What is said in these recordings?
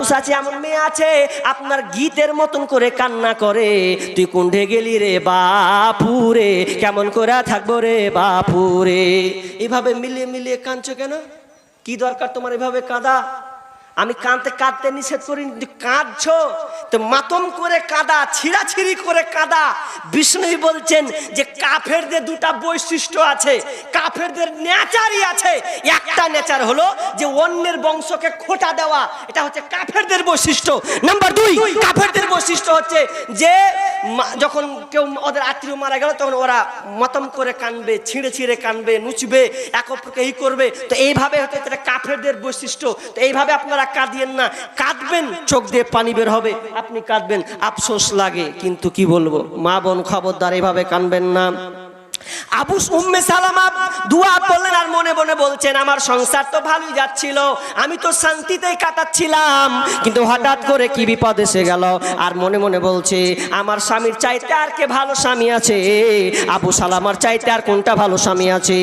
আছে, এমন মেয়ে আছে, আপনার গীতের মতন করে কান্না করে। তুই কুণ্ঠে গেলি রে বাপুরে, কেমন করে থাকব রে বাপুরে? এভাবে মিলিয়ে মিলিয়ে কাঁদছো কেন? কি দরকার তোমার এভাবে কাঁদা? আমি কাঁদতে কাঁদতে নিষেধ করি কাঁদছো? তো মাতম করে কাদা, ছিঁড়াছিড়ি করে কাদা। বিষ্ণুই বলছেন যে কাফেরদের দুটা বৈশিষ্ট্য আছে, কাফেরদের নেচারই আছে। একটা নেচার হলো যে অন্যের বংশকে খোটা দেওয়া, এটা হচ্ছে কাফেরদের বৈশিষ্ট্য। নাম্বার দুই, কাফেরদের বৈশিষ্ট্য হচ্ছে যে যখন কেউ ওদের আত্মীয় মারা গেল, তখন ওরা মতম করে কানবে, ছিঁড়ে ছিঁড়ে কানবে নুচবে এক অপরকে ই করবে। তো এইভাবে হচ্ছে কাফেরদের বৈশিষ্ট্য। তো এইভাবে আপনারা কাঁদিয়েন না। কাঁদবেন, চোখ দিয়ে পানি বের হবে। আপনি কাঁদবেন, আফসোস লাগে। কিন্তু কি বলব? মা বোন খবরদার এভাবে কানবেন না। আবু উম্মে সালামা দুয়া করলেন আর মনে মনে বলছেন, আমার সংসার তো ভালোই যাচ্ছিল, আমি তো শান্তিতেই কাটাচ্ছিলাম। কিন্তু হঠাৎ করে কি বিপদ এসে গেল? আর মনে মনে বলছে, আমার স্বামীর চাইতে আর কে ভালো স্বামী আছে? আবু সালামার চাইতে আর কোনটা ভালো স্বামী আছে?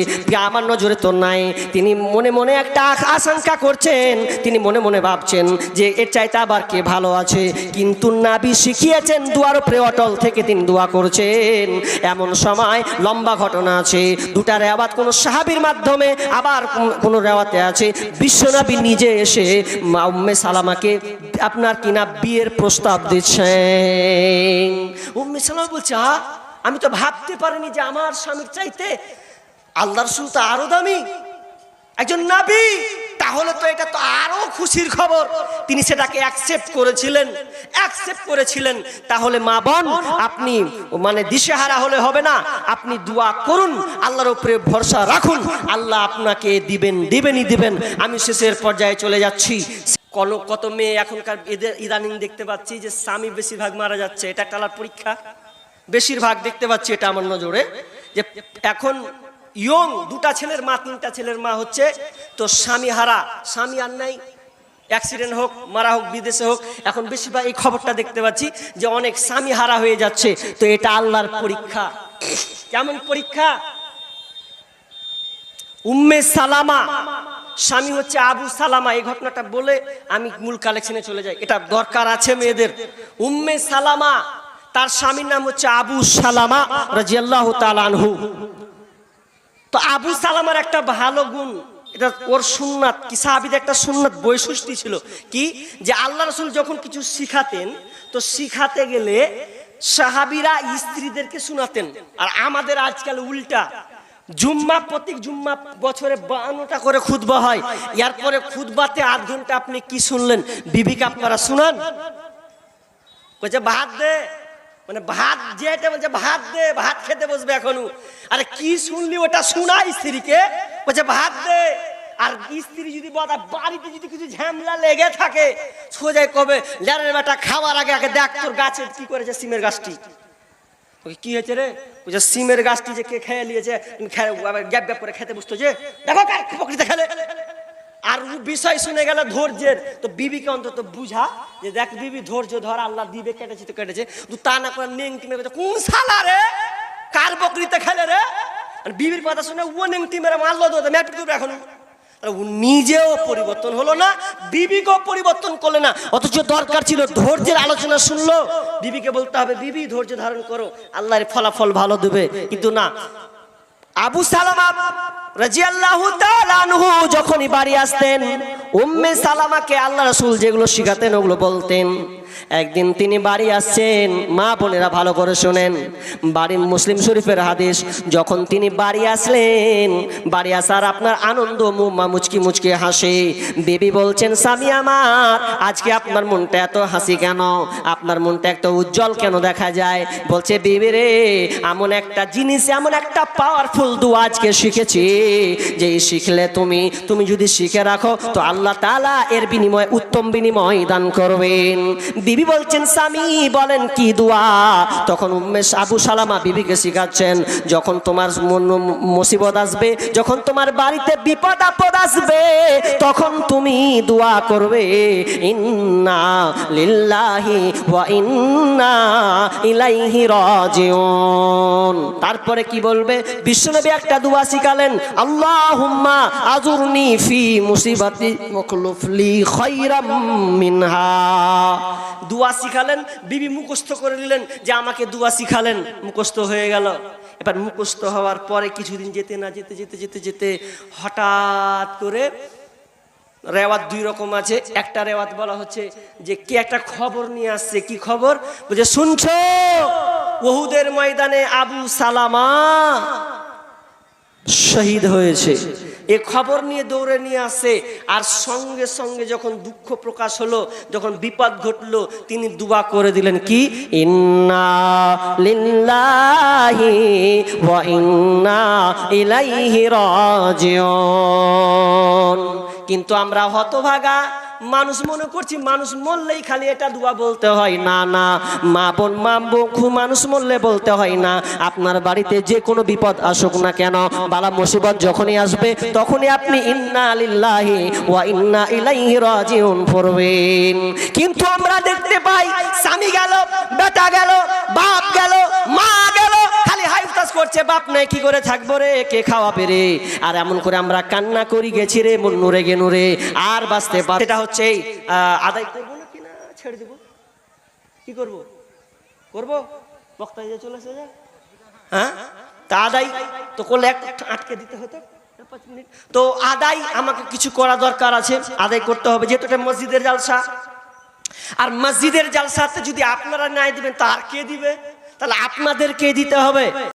আমার নজরে তো নাই। তিনি মনে মনে একটা আশঙ্কা করছেন। তিনি মনে মনে ভাবছেন যে, এর চাইতে আবার কে ভালো আছে? কিন্তু নাবি শিখিয়েছেন, দুয়ার উপরে অটল থেকে তিনি দোয়া করছেন। এমন সময় লম্বা ঘটনা আছে দুটা রেওয়াত কোনো সাহাবির মাধ্যমে আবার কোনো রেওয়াতে আছে। বিশ্বনবী নিজে এসে উম্মে সালামাকে আপনার কিনা বিয়ের প্রস্তাব দিচ্ছেন। উম্মে সালামা বলছে "আ, আমি তো ভাবতে পারিনি যে আমার স্বামীর চাইতে আল্লাহ রসুল তো আরও দামি। একজন নাবি। তাহলে তো এটা তো আরও খুশির খবর। তিনি সেটাকে অ্যাকসেপ্ট করেছিলেন। অ্যাকসেপ্ট করেছিলেন। তাহলে মা বোন, আপনি মানে দিশেহারা হলে হবে না। আপনি দোয়া করুন, আল্লাহর উপরে ভরসা রাখুন। আল্লাহ আপনাকে দিবেন, দিবেনই দিবেন। আমি শেষের পর্যায়ে চলে যাচ্ছি। কল, কত মেয়ে এখনকার এদের ইদানিং দেখতে পাচ্ছি যে স্বামী বেশিরভাগ মারা যাচ্ছে। এটা টালার পরীক্ষা। বেশিরভাগ দেখতে পাচ্ছি এটা আমার নজরে। যে এখন ইয়ং দুটা ছেলের মা, তিনটা ছেলের মা হচ্ছে তো স্বামী হারা, স্বামী আর নাই। অ্যাক্সিডেন্ট হোক, মারা হোক, বিদেশে হোক, এখন বেশিরভাগ এই খবরটা দেখতে পাচ্ছি যে অনেক স্বামী হারা হয়ে যাচ্ছে। তো এটা আল্লাহর পরীক্ষা। কেমন পরীক্ষা? উম্মে সালামা। স্বামী হচ্ছে আবু সালামা। এই ঘটনাটা বলে আমি মূল কালেকশনে চলে যাই। এটা দরকার আছে মেয়েদের। উম্মে সালামা, তার স্বামীর নাম হচ্ছে আবু সালামা রাজিয়াল্লাহু তাআলা আনহু। তো আবু সালামার একটা ভালো গুণ এটা ওর সুন্নাত, কি সাহাবিদের একটা সুন্নাত বৈশিষ্ট্য ছিল। কি? যে আল্লাহ রসুল যখন কিছু শিখাতেন, তো শিখাতে গেলে সাহাবিরা স্ত্রীদেরকে শোনাতেন। আর আমাদের আজকাল উল্টা। জুম্মা, প্রত্যেক জুম্মা বছরে বান্নটা করে খুদবা হয়। এরপরে খুদবাতে আধ ঘণ্টা আপনি কি শুনলেন? বিবিকে আপনারা শুনান। বলছে ভাত দে। মানে ভাত যেটা বলছে, ভাত দে, ভাত খেতে বসবে এখনও। আরে কি শুনলি ওটা শোনা স্ত্রীকে? বলছে, ভাত দে। আর স্ত্রী যদি বলা বাড়িতে যদি কিছু ঝামলা লেগে থাকে সোজাই কবে লেরের বেটা খাওয়ার আগে আগে দেখ তোর গাছে কি করেছে সিমের গাছটি। ওকে কি হয়েছে রে? বলছে, সিমের গাছটি যে কে খেয়ে নিয়েছে গ্যাপ গ্যাপ করে খেতে বসতো যে। দেখো কার পকড়িতে খেলে। আর বিষয় শুনে গেল ধৈর্যের। তো বিবিকে অন্তত বুঝা যে দেখ বিবি ধৈর্য ধর, আল্লাহ দিবে, কেটেছে তো কেটেছে। তুই তা না করে নেংটি মেরে কোন সালা রে? কার বকরিতে খেলে রে? আর বিবির কথা শুনে ও নেংটি মেরে মারলো, তো ম্যাট করবে এখন। নিজেও পরিবর্তন হলো না, বিবিকেও পরিবর্তন করলে না। অথচ দরকার ছিল ধৈর্যের আলোচনা শুনলো। বিবিকে বলতে হবে, বিবি ধৈর্য ধারণ করো, আল্লাহর ফলাফল ভালো দেবে। কিন্তু না আবু সালামা রাজিয়াল্লাহু তাআলা যখনই বাড়ি আসতেন উম্মে সালামাকে আল্লাহ রাসূল যেগুলো শিখাতেন, ওগুলো বলতেন। একদিন তিনি বাড়ি আসছেন, মা বোনেরা ভালো করে শোনেন। বাড়ির মুসলিম শরীফের হাদিস, যখন তিনি বাড়ি আসলেন, বাড়ি আসার আপনার আনন্দ মুম্মা মুচকি মুচকি হাসে। বেবি বলছেন, স্বামী আমার, আজকে আপনার মনটা এত হাসি কেন? আপনার মনটা এত উজ্জ্বল কেন দেখা যায়? বলছে, বেবি রে, এমন একটা জিনিস, এমন একটা পাওয়ারফুল দু আজকে শিখেছি। যে শিখলে তুমি তুমি যদি শিখে রাখো, তো আল্লাহ তাআলা এর বিনিময়ে উত্তম বিনিময় দান করবেন। বিবি বলছেন, স্বামী, বলেন কি দোয়া? তখন উম্মেশ আবু সালামা বিবিকে শিখাচ্ছেন, যখন তোমার মুসিবত আসবে, যখন তোমার বাড়িতে বিপদ আপদ আসবে, তখন তুমি দোয়া করবে, ইন্না লিল্লাহি ওয়া ইন্না ইলাইহি রাজিউন। তারপরে কি বলবে? বিশ্বনবী একটা দোয়া শিখালেন, আল্লাহুম্মা আজুরনি ফি মুসিবাতি মখলুফলি খায়রাম মিনহা। দোয়া শিখালেন, বিবি মুখস্থ করে দিলেন যে আমাকে দোয়া শিখালেন, মুখস্থ হয়ে গেল। এবার মুখস্থ হওয়ার পরে কিছুদিন যেতে না যেতে যেতে যেতে যেতে হঠাৎ করে রেওয়াত দুই রকম আছে। একটা রেওয়াত বলা হচ্ছে যে, কে একটা খবর নিয়ে আসছে, কি খবর? বলছে, শুনছো? ওহুদের ময়দানে আবু সালামা শহীদ হয়েছে। এ খবর নিয়ে দৌড়ে নিয়ে আসে। আর সঙ্গে সঙ্গে যখন দুঃখ প্রকাশ হলো, যখন বিপদ ঘটল, তিনি দুবা করে দিলেন, কি? কিন্তু আমরা হতভাগা। মানুষ মনে করছি, মানুষ মরলেই খালি এটা দোয়া বলতে হয়, না না। মা বোন, মা বন্ধু মানুষ মরলে বলতে হয় না। আপনার বাড়িতে যে কোনো বিপদ আসুক না কেন, বালা মুসিবত যখনই আসবে, তখনই আপনি ইন্না লিল্লাহি ওয়া ইন্না ইলাইহি রাজিউন পড়বেন কিন্তু আমরা দেখতে পাই, স্বামী গেল, বেটা গেল, বাপ গেল, মা গেল করছে বাপ নাই, কি করে থাকব রে? কে খাওয়াবে রে? আর এমন করে আমরা কান্না করি, গেছি রে মন নুরে গে নুরে আর বাঁচতে পার এটা হচ্ছে আদায় করব না কি না? ছেড়ে দেবো। কি করব? করব? বক্তায় যে চলে যা হ্যাঁ? তা আদায় তো করলে এক আটকে দিতে হতো। তো আদায় আমাকে কিছু করা দরকার আছে। আদায় করতে হবে, যেহেতু এটা মসজিদের জালসা। আর মসজিদের জালসাতে যদি আপনারা ন্যায় দিবেন, তা আর কে দিবে? তাহলে আপনাদেরকে দিতে হবে?